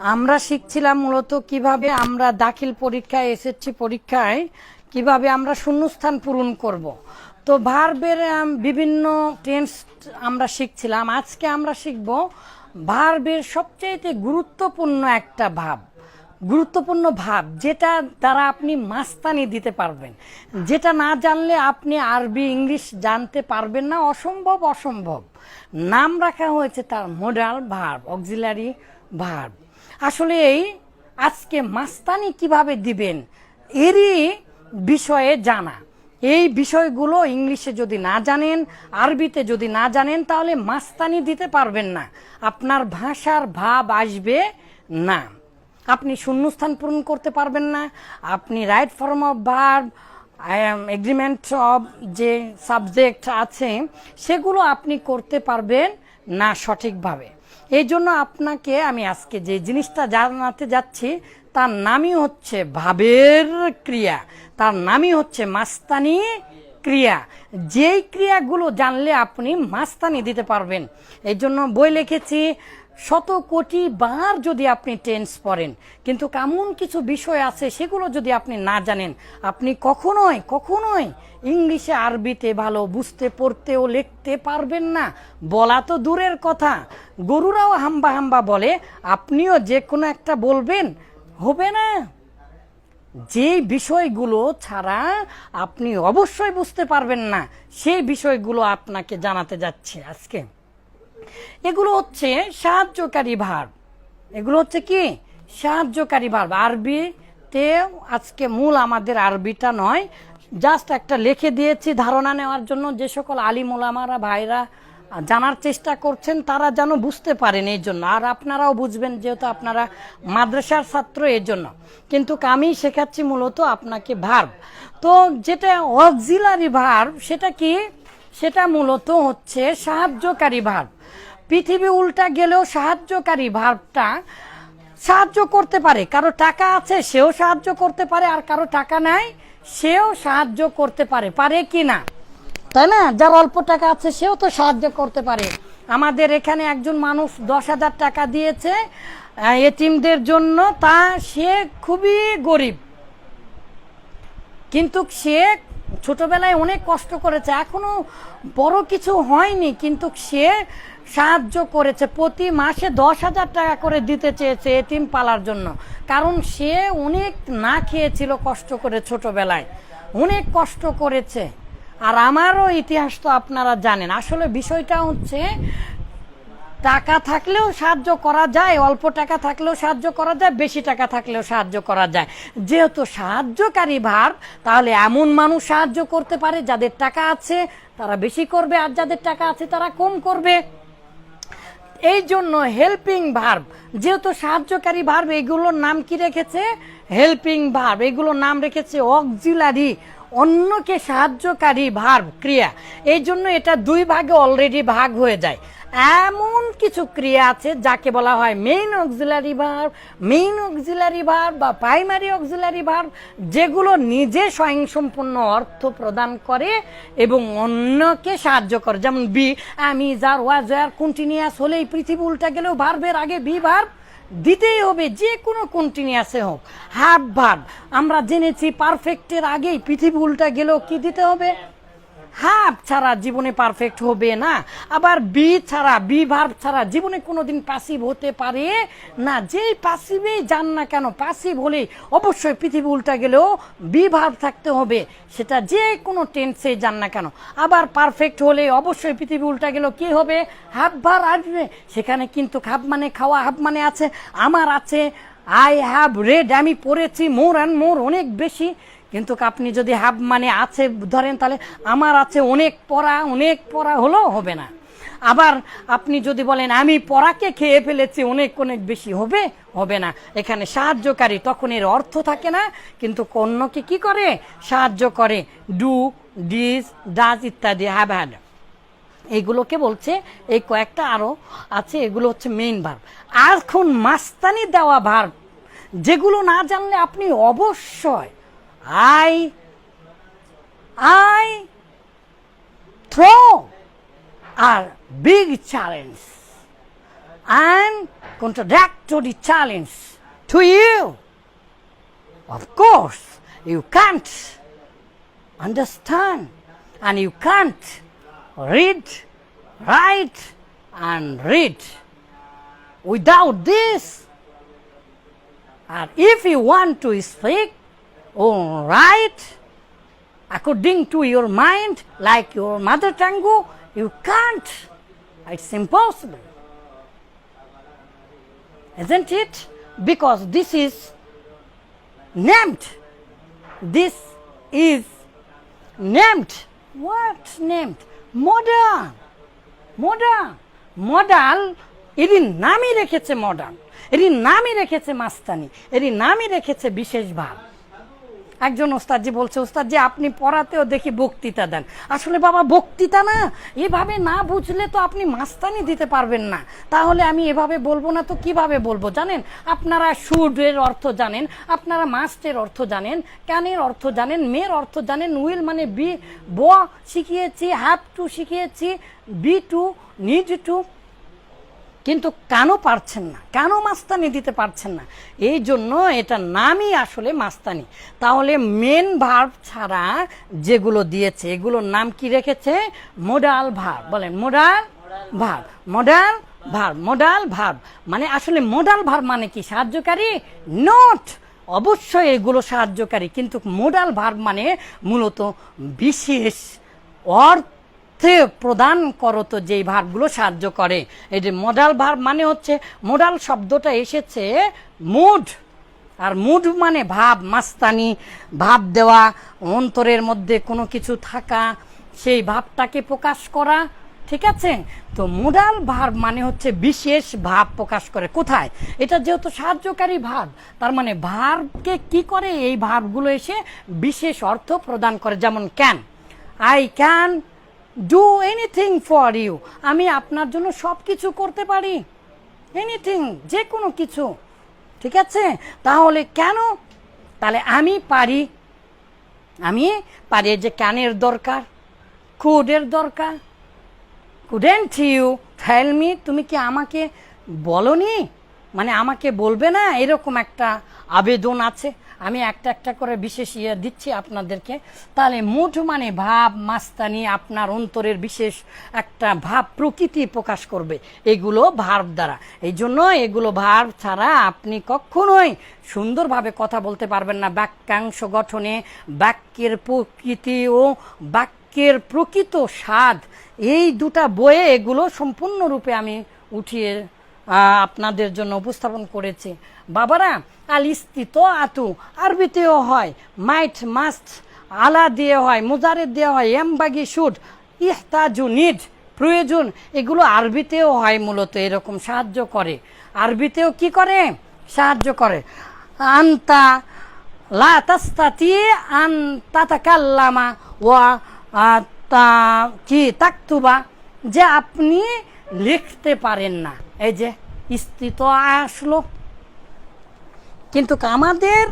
আমরা শিখছিলাম মূলত কীভাবে আমরা দাখিল পরীক্ষায় এসএসসি পরীক্ষায় কীভাবে আমরা শূন্যস্থান পূরণ করব। তো ভার্বের বিভিন্ন টেন্স আমরা শিখছিলাম। আজকে আমরা শিখব ভার্বের সবচেয়ে গুরুত্বপূর্ণ একটা ভাব। গুরুত্বপূর্ণ ভাব, যেটা দ্বারা আপনি মাস্তানি দিতে পারবেন। যেটা না জানলে আপনি আরবি, ইংলিশ জানতে পারবেন না। অসম্ভব অসম্ভব। নাম রাখা হয়েছে তার মোডাল ভার্ব অক্সিলারি ভার্ব আসলে এই আজকে মাস্তানি কীভাবে দিবেন? এরই বিষয়ে জানা। এই বিষয়গুলো ইংলিশে যদি না জানেন, আরবিতে যদি না জানেন, তাহলে মাস্তানি দিতে পারবেন না। আপনার ভাষার ভাব আসবে না। আপনি শূন্যস্থান পূরণ করতে পারবেন না। আপনি right form of verb agreement of যে সাবজেক্ট আছে, সেগুলো আপনি করতে পারবেন না সঠিকভাবে। এই জন্য আপনাকে আমি আজকে যে জিনিসটা জানাতে যাচ্ছি, তার নামই হচ্ছে ভাবের ক্রিয়া। তার নামই হচ্ছে মাস্তানি ক্রিয়া। যেই ক্রিয়াগুলো জানলে আপনি মাস্তানি দিতে পারবেন। এই জন্য বই লিখেছি শত কোটি বার যদি আপনি টেন্স পড়েন, কিন্তু কেমন কিছু বিষয় আছে সেগুলো যদি আপনি না জানেন, আপনি কখনোই কখনোই ইংলিশে আরবিতে ভালো বুঝতে পড়তে ও লিখতে পারবেন না। বলা তো দূরের কথা। গরুরাও হাম্বা হাম্বা বলে, আপনিও যে কোনো একটা বলবেন, হবে না। যে বিষয়গুলো ছাড়া আপনি অবশ্যই বুঝতে পারবেন না, সেই বিষয়গুলো আপনাকে জানাতে যাচ্ছে আজকে। এগুলো হচ্ছে সাহায্যকারী ভার এগুলো হচ্ছে কি? সাহায্যকারী ভার আরবিতে আজকে মূল আমাদের আরবিটা নয় জাস্ট একটা লিখে দিয়েছি ধারণা নেওয়ার জন্য। যে সকল আলিম ওলামারা ভাইরা জানার চেষ্টা করছেন, তারা যেন বুঝতে পারেন এই জন্য। আর আপনারাও বুঝবেন যেহেতু আপনারা মাদ্রাসার ছাত্র এর জন্য। কিন্তু আমি শেখাচ্ছি মূলত আপনাকে ভার্ব। তো যেটা অক্সিলারি ভার্ব, সেটা কি? সেটা মূলত হচ্ছে সাহায্যকারী ভার্ব। পৃথিবী উল্টা গেলেও সাহায্যকারী ভার্বটা সাহায্য করতে পারে। কারও টাকা আছে সেও সাহায্য করতে পারে। আর কারও টাকা নাই সেও সাহায্য করতে পারে। পারে কি না? তাই না? যার অল্প টাকা আছে সেও তো সাহায্য করতে পারে। আমাদের এখানে একজন মানুষ দশ হাজার টাকা দিয়েছে আহ, এতিমদের জন্য। তা সে খুবই গরিব। কিন্তু সে ছোটবেলায় অনেক কষ্ট করেছে, এখনও বড় কিছু হয়নি, কিন্তু সে সাহায্য করেছে। প্রতি মাসে দশ হাজার টাকা করে দিতে চেয়েছে এতিম পালার জন্য। কারণ সে অনেক না খেয়েছিল কষ্ট করে ছোটবেলায়। অনেক কষ্ট করেছে। আর আমারও ইতিহাস তো আপনারা জানেন। আসলে বিষয়টা হচ্ছে টাকা থাকলেও সাহায্য করা যায়, অল্প টাকা থাকলেও সাহায্য করা যায়, বেশি টাকা থাকলেও সাহায্য করা যায়। যেহেতু সাহায্যকারী ভার, তাহলে এমন মানুষ সাহায্য করতে পারে যাদের টাকা আছে, তারা বেশি করবে, আর যাদের টাকা আছে তারা কম করবে। এই জন্য হেল্পিং ভার্ব যেহেতু সাহায্যকারী ভার্ব এগুলোর নাম কি রেখেছে? হেল্পিং ভার্ব এগুলোর নাম রেখেছে অক্সিলারি অন্যকে সাহায্যকারী ভার্ব ক্রিয়া। এই জন্য এটা দুই ভাগে অলরেডি ভাগ হয়ে যায়। এমন কিছু ক্রিয়া আছে যাকে বলা হয় main auxiliary verb main auxiliary verb বা প্রাইমারি অক্সিলারি ভার্ব যেগুলো নিজে স্বয়ংসম্পূর্ণ অর্থ প্রদান করে এবং অন্যকে সাহায্য করে। যেমন বি আমি যার ওয়াজ আর হলে এই পৃথিবী উল্টা গেলেও ভার্বের আগে বি ভার্ব দিতেই হবে, যে কোনো কন্টিনিউসে হোক। হাফ ভার্ব আমরা জেনেছি পারফেক্টের আগেই পৃথিবী উল্টা গেলেও কি দিতে হবে? হাফ ছাড়া জীবনে পারফেক্ট হবে না। আবার বি ছাড়া, বি ভার্ব ছাড়া জীবনে কোনোদিন পাসিভ হতে পারে না। যেই পাসিভেই যান না কেন পাসিভ হলে অবশ্যই পৃথিবী উল্টা গেলেও বি ভার্ব থাকতে হবে। সেটা যে কোনো টেন্সে যান না কেন। আবার পারফেক্ট হলে অবশ্যই পৃথিবী উল্টা গেলেও কি হবে? হাফ ভার আসবে। সেখানে কিন্তু হাফ মানে খাওয়া হাফ মানে আছে, আমার আছে আই হ্যাভ রেড আমি পড়েছি মোর অ্যান্ড মোর অনেক বেশি। কিন্তু আপনি যদি হাফ মানে আছে, ধরেন তাহলে আমার আছে অনেক পড়া অনেক পড়া হলেও হবে না। আবার আপনি যদি বলেন, আমি পড়াকে খেয়ে ফেলেছি, অনেক অনেক বেশি হবে হবে না। এখানে সাহায্যকারী তখন এর অর্থ থাকে না, কিন্তু অন্যকে কি করে? সাহায্য করে। ডু ডিস ডাজ ইত্যাদি হ্যাভ হ্যাড এইগুলোকে বলছে, এই কয়েকটা আরও আছে, এগুলো হচ্ছে মেইন ভার্ব আর এখন মাস্তানি দেওয়া ভার্ব যেগুলো না জানলে আপনি অবশ্যই I, I throw are big challenge and contradictory challenge to you. Of course, you can't understand and you can't read, write, and read. Without this, and if you want to speak, or write according to your mind, like your mother tongue, you can't. It's impossible. Isn't it? Because this is named. This is named. What named? Modern. Modern modal এরই নামই রেখেছে modern এরই নামই রেখেছে মাস্তানি এরই নামই রেখেছে বিশেষ ভাব একজন ওস্তাদজি বলছে, ওস্তাদজি, আপনি পড়াতেও দেখি বক্তৃতা দেন। আসলে বাবা, বক্তৃতা না, এভাবে না বুঝলে তো আপনি মাস্তানি দিতে পারবেন না। তাহলে আমি এভাবে বলব না তো কীভাবে বলব জানেন? আপনারা শুডের অর্থ জানেন, আপনারা মাস্টের অর্থ জানেন, ক্যানের অর্থ জানেন, মেয়ের অর্থ জানেন, উইল মানে বি, ব শিখিয়েছি হ্যাভ টু শিখিয়েছি, বি টু নিড টু কিন্তু কেন পারছেন না? কেন মাস্তানি দিতে পারছেন না? এই জন্য এটা নামই আসলে মাস্তানি। তাহলে মেন ভার্ব ছাড়া যেগুলো দিয়েছে, এগুলোর নাম কি রেখেছে? মোডাল ভার্ব বলেন modal verb modal verb modal verb মানে আসলে মোডাল ভার্ব মানে কি? সাহায্যকারী? নোট অবশ্যই এগুলো সাহায্যকারী, কিন্তু মোডাল ভার্ব মানে মূলত বিশেষ অর্থ অর্থে প্রদান করো তো যেই ভার্বগুলো সাহায্য করে। এই যে মোডাল ভার্ব মানে হচ্ছে মোডাল শব্দটা এসেছে মুড আর মুড মানে ভাব, মাস্তানি, ভাব দেওয়া, অন্তরের মধ্যে কোনো কিছু থাকা, সেই ভাবটাকে প্রকাশ করা, ঠিক আছে? তো মোডাল ভার্ব মানে হচ্ছে বিশেষ ভাব প্রকাশ করে। কোথায়? এটা যেহেতু সাহায্যকারী ভাব, তার মানে ভার্বকে কি করে এই ভার্বগুলো এসে বিশেষ অর্থ প্রদান করে? যেমন can I can do anything for you আমি আপনার জন্য সব কিছু করতে পারি। এনিথিং যে কোনো কিছু। ঠিক আছে? তাহলে কেন? তাহলে আমি পারি। আমি পারি যে ক্যানের দরকার কুডের দরকার। কুডেন্ট ইউ টেল মি তুমি কি আমাকে বলনি? মানে আমাকে বলবে না, এরকম একটা আবেদন আছে। আমি একটা একটা করে বিশেষ ইয়ে দিচ্ছি আপনাদেরকে। তাহলে মুঠ মানে ভাব, মাস্তানি আপনার অন্তরের বিশেষ একটা ভাব, প্রকৃতি প্রকাশ করবে। এগুলো ভার্ব দ্বারা। এই জন্য এগুলো ভার্ব ছাড়া আপনি কখনোই সুন্দরভাবে কথা বলতে পারবেন না। বাক্যাংশ গঠনে বাক্যের প্রকৃতি ও বাক্যের প্রকৃত স্বাদ, এই দুটা বইয়ে এগুলো সম্পূর্ণরূপে আমি উঠিয়ে আপনাদের জন্য উপস্থাপন করেছে। বাবারা আল ইস্তিত আতু আরবিতেও হয়, মাইট মাস্ট, আলা দিয়ে হয় মুজারের দেওয়া হয় এমবাগি শুড, ইহতাজু নিড, প্রয়োজন, এগুলো আরবিতেও হয় মূলত, এরকম সাহায্য করে। আরবিতেও কি করে? সাহায্য করে। আন্তা লা তাস্তাতি আন ওয়া তা কি তাকতুবা, যে আপনি লিখতে পারেন না। এই যে স্থিত আসলো। কিন্তু আমাদের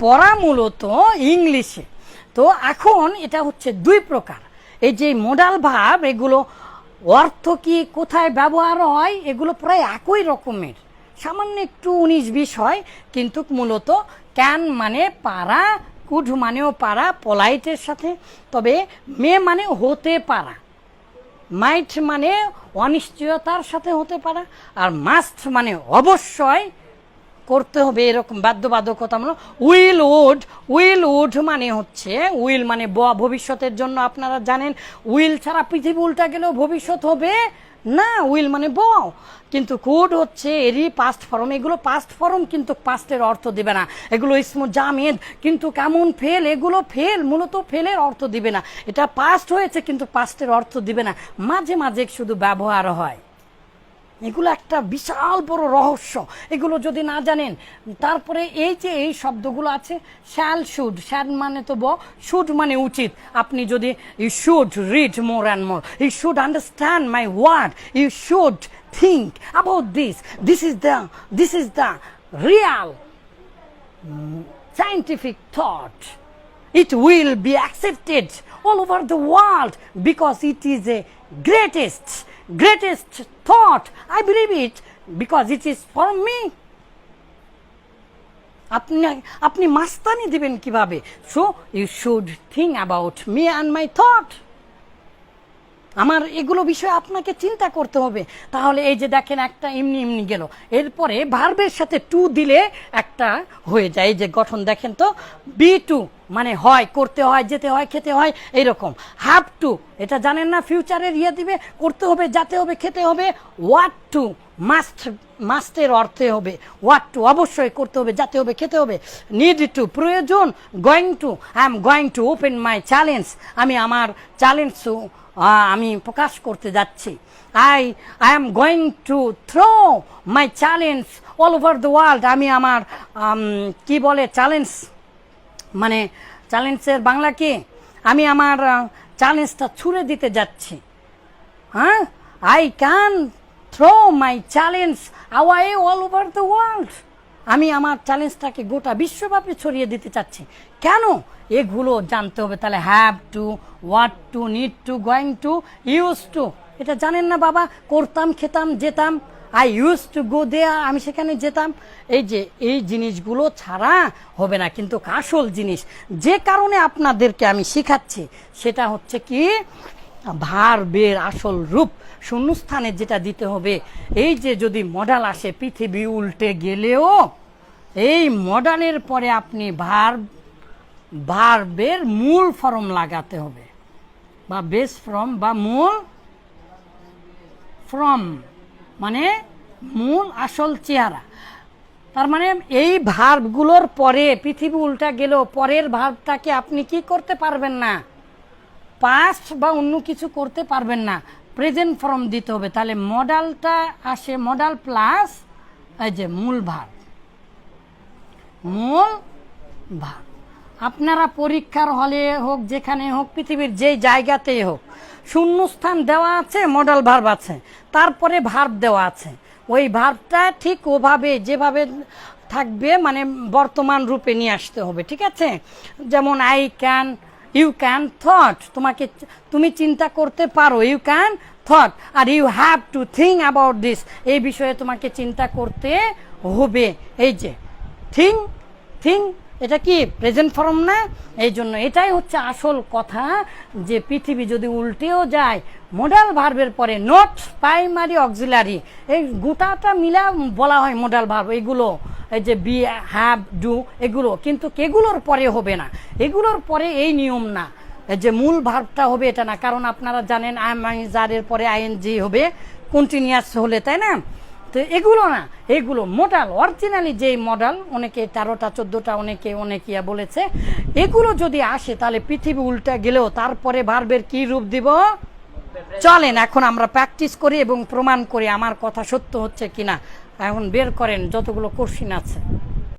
পড়া মূলত ইংলিশে। তো এখন এটা হচ্ছে দুই প্রকার। এই যে মোডাল ভাব, এগুলো অর্থ কি, কোথায় ব্যবহার হয়, এগুলো প্রায় একই রকমের। সামান্য একটু উনিশ বিশ হয়, কিন্তু মূলত ক্যান মানে পারা কুড মানেও পারা পলাইটের সাথে। তবে মে মানে হতে পারা। মাইট মানে অনিশ্চয়তার সাথে হতে পারা আর মাস্ট মানে অবশ্যই করতে হবে এরকম বাধ্যবাধকতা মানে উইল উড উইল উড মানে হচ্ছে, উইল মানে ভবিষ্যতের জন্য আপনারা জানেন, উইল ছাড়া পৃথিবী উল্টা গেলেও ভবিষ্যৎ হবে। না, উইল মানে ব। কিন্তু কুড হচ্ছে, এরই পাস্ট ফর্ম এগুলো পাস্ট ফর্ম কিন্তু পাস্টের অর্থ দিবে না। এগুলো ইসমু জামেদ, কিন্তু কেমন ফেল এগুলো ফেল মূলত ফেলের অর্থ দিবে না। এটা পাস্ট হয়েছে, কিন্তু পাস্টের অর্থ দিবে না। মাঝে মাঝে শুধু ব্যবহার হয়। এগুলো একটা বিশাল বড় রহস্য। এগুলো যদি না জানেন তারপরে এই যে এই শব্দগুলো আছে শ্যাল শুড শ্যাল মানে তো ব শুড মানে উচিত। আপনি যদি you should read more and more you should understand my word you should think about this this is the this is the real scientific thought. It will be accepted all over the world because it is a greatest, greatest thought. I believe it because it is for me আপনি আপনি মাস্তানি দিবেন কীভাবে so you should think about me and my thought আমার এগুলো বিষয়ে আপনাকে চিন্তা করতে হবে। তাহলে এই যে দেখেন একটা এমনি এমনি গেল। এরপরে ভার্বের সাথে টু দিলে একটা হয়ে যায়। এই যে গঠন দেখেন তো বি টু মানে হয়, করতে হয়, যেতে হয়, খেতে হয় এরকম হ্যাভ টু এটা জানেন না? ফিউচারের ইয়ে দিবে, করতে হবে, যাতে হবে, খেতে হবে। ওয়াট টু মাস্ট মাস্টের অর্থে হবে। ওয়াট টু অবশ্যই করতে হবে, যাতে হবে, খেতে হবে। নিড টু প্রয়োজন going to I am going to open my challenge আমি আমার চ্যালেঞ্জ আমি প্রকাশ করতে যাচ্ছি। I I am going to throw my challenge all over the world আমি আমার আম, কি বলে চ্যালেঞ্জ মানে চ্যালেঞ্জের বাংলা কি? আমি আমার চ্যালেঞ্জটা ছুড়ে দিতে যাচ্ছি। হ্যাঁ I can throw my challenge away all over the world আমি আমার চ্যালেঞ্জটাকে গোটা বিশ্বব্যাপী ছড়িয়ে দিতে চাচ্ছি। কেন? এগুলো জানতে হবে। তাহলে have to want to need to going to use to এটা জানেন না বাবা? করতাম, খেতাম, যেতাম। আই ইউজ টু গো দেয়া আমি সেখানে যেতাম। এই যে, এই জিনিসগুলো ছাড়া হবে না, কিন্তু আসল জিনিস। যে কারণে আপনাদেরকে আমি শেখাচ্ছি, সেটা হচ্ছে কি? ভার্বের আসল রূপ শূন্যস্থানে যেটা দিতে হবে। এই যে যদি মডেল আসে পৃথিবী উল্টে গেলেও, এই মডেলের পরে আপনি ভার্ব ভার্বের মূল ফর্ম লাগাতে হবে। বা বেস ফর্ম বা মূল ফ্রম মানে মূল আসল চেহারা। তার মানে এই ভার্বগুলোর পরে পৃথিবী উল্টা গেলেও পরের ভার্বটাকে আপনি কি করতে পারবেন না? পাস্ট বা অন্য কিছু করতে পারবেন না। প্রেজেন্ট ফর্ম দিতে হবে। তাহলে মডালটা আসে মডাল প্লাস এই যে মূল ভার মূল ভার আপনারা পরীক্ষার হলে হোক, যেখানে হোক, পৃথিবীর যেই জায়গাতেই হোক, শূন্যস্থান দেওয়া আছে মডেল ভার্ব আছে। তারপরে ভার্ব দেওয়া আছে। ওই ভার্বটা ঠিক ওভাবে, যেভাবে থাকবে মানে বর্তমান রূপে নিয়ে আসতে হবে, ঠিক আছে? যেমন I can you can thought তোমাকে তুমি চিন্তা করতে পারো। You can thought R you have to think about this এই বিষয়ে তোমাকে চিন্তা করতে হবে। এই যে থিঙ্ক থিঙ্ক এটা কি প্রেজেন্ট ফর্ম না? এই জন্য এটাই হচ্ছে আসল কথা যে পৃথিবী যদি উল্টেও যায় মোডাল ভার্বের পরে নট প্রাইমারি অক্সিলারি এই গোটাটা মিলা বলা হয় মোডাল ভার্ব এগুলো, এই যে বি হ্যাভ ডু এগুলো। কিন্তু কেগুলোর পরে হবে না। এগুলোর পরে এই নিয়ম না। যে মূল ভার্বটা হবে এটা না। কারণ আপনারা জানেন আই জারের পরে আইএনজি হবে কন্টিনিউয়াস হলে, তাই না? তো এগুলো না, এগুলো মডাল অরিজিনালি যেই মডাল অনেকে তেরোটা, চোদ্দোটা, অনেকে অনেকিয়া বলেছে, এগুলো যদি আসে তাহলে পৃথিবী উল্টা গেলেও তারপরে ভার্বের কি রূপ দিব? চলেন এখন আমরা প্র্যাকটিস করি এবং প্রমাণ করি আমার কথা সত্য হচ্ছে কিনা। এখন বের করেন, যতগুলো কোশ্চিন আছে।